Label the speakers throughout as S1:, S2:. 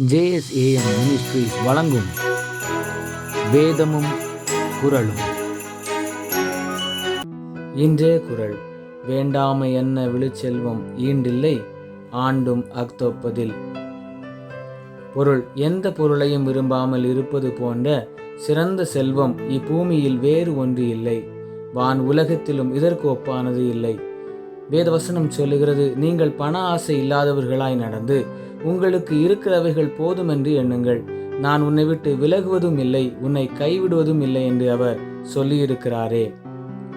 S1: JSAM ministries வழங்கும் வேதமும் குரலும் இன்றைய குரல் வேண்டாமை என்ன விழுச்செல்வம் ஈண்டில்லை? ஆண்டும் அக்தொப்பதில். பொருள் எந்த பொருளையும் விரும்பாமல் இருப்பது போன்ற சிறந்த செல்வம் இப்பூமியில் வேறு ஒன்று இல்லை. வான் உலகத்திலும் இதற்கு ஒப்பானது இல்லை. வேதவசனம் சொல்லுகிறது நீங்கள் பண ஆசை இல்லாதவர்களாய் நடந்து உங்களுக்கு இருக்கிறவைகள் போதும் என்று எண்ணுங்கள். நான் உன்னை விட்டு விலகுவதும் இல்லை உன்னை கைவிடுவதும் இல்லை என்று அவர் சொல்லியிருக்கிறாரே.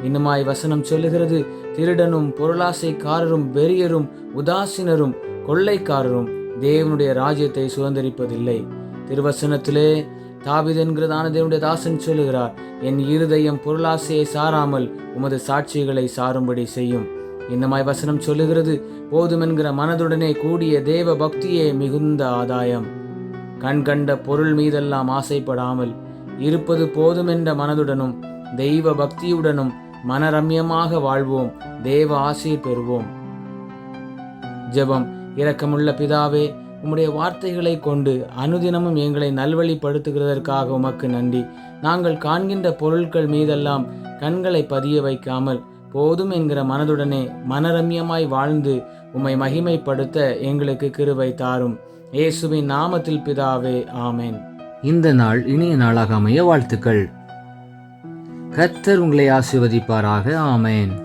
S1: இன்னுமாய் வசனம் சொல்லுகிறது திருடனும் பொருளாசைக்காரரும் வெறியரும் உதாசீனரும் கொள்ளைக்காரரும் தேவனுடைய ராஜ்யத்தை சுதந்திரிப்பதில்லை. திருவசனத்திலே தாவித் என்கிறதான தேவனுடைய தாசன் சொல்லுகிறார் என் இருதயம் பொருளாசையை சாராமல் உமது சாட்சிகளை சாரும்படி செய்யும். இன்னமாய் வசனம் சொல்லுகிறது போதும் என்கிற மனதுடனே கூடிய தேவ பக்தியே மிகுந்த ஆதாயம். கண் கண்ட பொருள் மீதெல்லாம் ஆசைப்படாமல் இருப்பது போதுமென்ற மனதுடனும் தெய்வ பக்தியுடனும் மனரம்யமாக வாழ்வோம் தேவ ஆசையை பெறுவோம். ஜெபம். இரக்கமுள்ள பிதாவே உம்முடைய வார்த்தைகளை கொண்டு அனுதினமும் எங்களை நல்வழிப்படுத்துகிறதற்காக உமக்கு நன்றி. நாங்கள் காண்கின்ற பொருட்கள் மீதெல்லாம் கண்களை பதிய வைக்காமல் போதும் என்கிற மனதுடனே மனரம்யமாய் வாழ்ந்து உம்மை மகிமைப்படுத்த எங்களுக்கு கிருவை தாரும். இயேசுவின் நாமத்தில் பிதாவே ஆமேன். இந்த நாள் இனிய நாளாக அமைய வாழ்த்துக்கள். கர்த்தர் உங்களை ஆசிர்வதிப்பாராக ஆமேன்.